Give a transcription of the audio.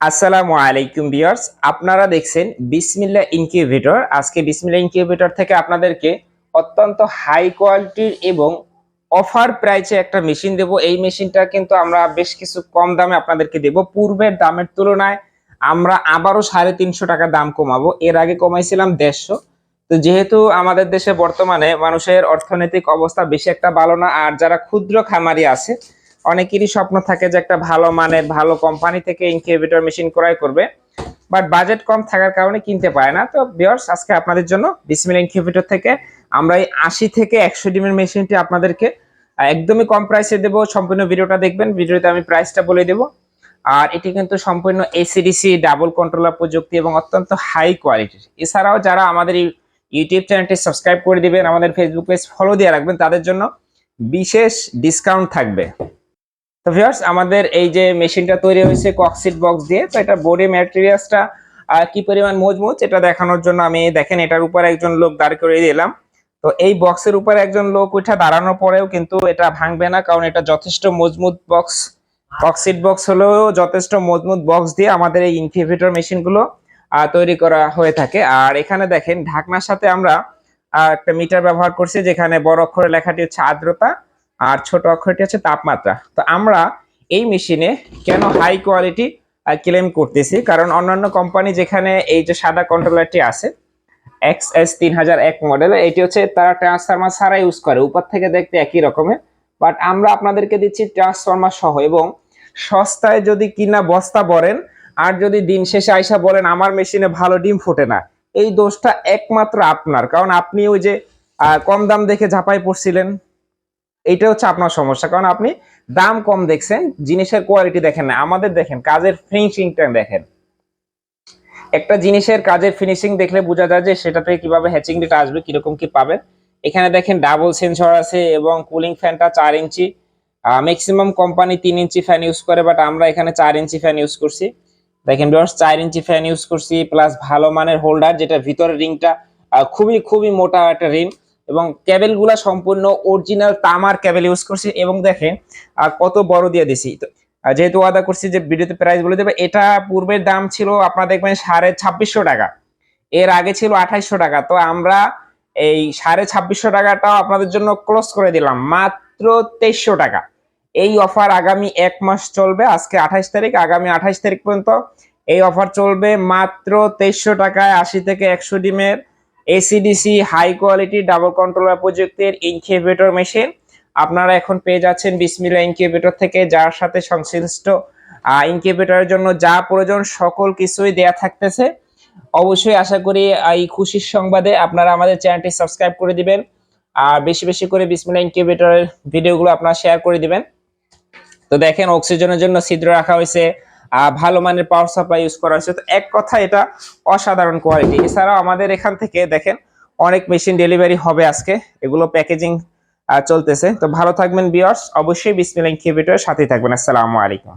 আসসালামু আলাইকুম বিয়ার্স আপনারা দেখছেন বিসমিল্লা ইনকিউবেটর। আজকে বিসমিল্লা ইনকিউবেটর থেকে আপনাদেরকে অত্যন্ত হাই কোয়ালিটির এবং অফার প্রাইসে একটা মেশিন দেব। এই মেশিনটা কিন্তু আমরা বেশ কিছু কম দামে আপনাদেরকে দেব। পূর্বের দামের তুলনায় আমরা আবারও সাড়ে তিনশো টাকা দাম কমাবো। এর আগে কমাইছিলাম দেড়শো। তো যেহেতু আমাদের দেশে বর্তমানে মানুষের অর্থনৈতিক অবস্থা বেশি একটা ভালো না, আর যারা ক্ষুদ্র খামারি আছে অনেকেরই স্বপ্ন থাকে যে একটা ভালো মানের, ভালো কোম্পানি থেকে ইনকিউবেটর মেশিন ক্রয় করবে। বাট বাজেট কম থাকার কারণে কিনতে পারে না। তো বিয়ার্স আজকে আপনাদের জন্য বিসমিল ইনকিউবেটর থেকে আমরা এই আশি থেকে একশো ডিমের মেশিনটি আপনাদেরকে একদমই কম প্রাইসে দেবো। সম্পূর্ণ ভিডিওটা দেখবেন। ভিডিওতে আমি প্রাইসটা বলে দেবো। আর এটি কিন্তু সম্পূর্ণ এসিডিসি ডাবল কন্ট্রোলার প্রযুক্তি এবং অত্যন্ত হাই কোয়ালিটির এছাড়াও যারা আমাদের ইউটিউব চ্যানেলটি সাবস্ক্রাইব করে দিবেন, আমাদের ফেসবুক পেজ ফলো দিয়ে রাখবেন, তাদের জন্য বিশেষ ডিসকাউন্ট থাকবে। তো ভিউয়ার্স আমাদের এই যে মেশিনটা তৈরি হয়েছে কক্সিট বক্স দিয়ে, তো এটা বডি ম্যাটেরিয়ালসটা কি পরিমাণ মজবুত এটা দেখানোর জন্য আমি, দেখেন এটার উপর একজন লোক দাঁড় করে দিলাম। তো এই বক্সের উপর একজন লোক উঠা দাঁড়ানোর পরেও কিন্তু এটা ভাঙবে না, কারণ এটা যথেষ্ট মজবুত বক্স কক্সিট বক্স হলেও যথেষ্ট মজবুত বক্স দিয়ে আমাদের এই ইনকিউবেটর মেশিনগুলো তৈরি করা হয়ে থাকে। আর এখানে দেখেন, ঢাকনার সাথে আমরা একটা মিটার ব্যবহার করছি, যেখানে বড় অক্ষরে লেখাটি হচ্ছে আর্দ্রতা। আর ছোট অক্ষরটি হচ্ছে তাপমাত্রা। তো আমরা এই মেশিনে কেন হাই কোয়ালিটি ক্লেম করতেছি? কারণ অন্যান্য কোম্পানি যেখানে এই যে সাদা কন্ট্রোলারটি আছে এক্স এস তিন হাজার এক মডেল এটি হচ্ছে তারা ট্রান্সফরমার ছাড়া ইউজ করে। উপর থেকে দেখতে একই রকমের। বাট আমরা আপনাদেরকে দিচ্ছি ট্রান্সফরমার সহ এবং সস্তায় যদি কিনা বস্তা বলেন আর যদি দিন শেষে আইসা বলেন, আমার মেশিনে ভালো ডিম ফোটে না। এই দোষটা একমাত্র আপনার। কারণ আপনি ওই যে কম দাম দেখে ঝাঁপাই পড়ছিলেন। এইটা হচ্ছে আপনার সমস্যা। কারণ আপনি দাম কম দেখছেন, জিনিসের কোয়ালিটি দেখেন না, আমাদের দেখেন, কাজের ফিনিশিংটা দেখেন। একটা জিনিসের কাজের ফিনিশিং দেখলে বোঝা যায় যে সেটাতে কীভাবে হ্যাচিং রেট আসবে, কীরকম কি পাবেন। এখানে দেখেন ডাবল সেন্সর আছে এবং কুলিং ফ্যানটা চার ইঞ্চি। ম্যাক্সিমাম কোম্পানি তিন ইঞ্চি ফ্যান ইউজ করে বাট আমরা এখানে চার ইঞ্চি ফ্যান ইউজ করছি। দেখেন বিয়ার্স চার ইঞ্চি ফ্যান ইউজ করছি প্লাস ভালো মানের হোল্ডার যেটা ভিতরের রিংটা খুবই খুবই মোটা একটা রিং এবং ক্যাবেলগুলা সম্পূর্ণ অরিজিনাল তামার ক্যাবেল ইউজ করছি এবং দেখেন আর কত বড় দিয়ে দিছি। তো, যেহেতু ওয়াদা করছি যে ভিডিওতে প্রাইস বলে দেবে এটা পূর্বের দাম ছিল আপনারা দেখবেন সাড়ে ছাব্বিশশো টাকা। এর আগে ছিল আঠাইশশো টাকা। তো আমরা এই সাড়ে ছাব্বিশশো টাকাটাও আপনাদের জন্য ক্লোজ করে দিলাম মাত্র তেইশশো টাকা। এই অফার আগামী এক মাস চলবে আজকে আঠাইশ তারিখ আগামী আঠাইশ তারিখ পর্যন্ত এই অফার চলবে মাত্র তেইশশো টাকায় আশি থেকে একশো ডিমের। AC DC high quality double controller প্রযুক্তির ইনকিউবেটর মেশিন আপনারা এখন পেয়ে যাচ্ছেন বিসমিল্লা ইনকিউবেটর থেকে, যার সাথে সংশ্লিষ্ট ইনকিউবেটরের জন্য যা প্রয়োজন সকল কিছুই দেয়া থাকতেছে। অবশ্যই আশা করি এই খুশির সংবাদে আপনারা আমাদের চ্যানেলটি সাবস্ক্রাইব করে দিবেন। আর বেশি বেশি করে বিসমিল্লা ইনকিউবেটরের ভিডিওগুলো আপনারা শেয়ার করে দিবেন। তো দেখেন অক্সিজেনের জন্য ছিদ্র রাখা হয়েছে। ভালো মানের পাওয়ার সাপ্লাই ইউজ করা হয়েছে তো এক কথা এটা অসাধারণ কোয়ালিটি এছাড়াও আমাদের এখান থেকে দেখেন, অনেক মেশিন ডেলিভারি হবে আজকে। এগুলো প্যাকেজিং চলতেছে। তো ভালো থাকবেন বিয়ার্স অবশ্যই বিসমিল্লাহ ইনকিউবেটরের সাথেই থাকবেন। আসসালামু আলাইকুম।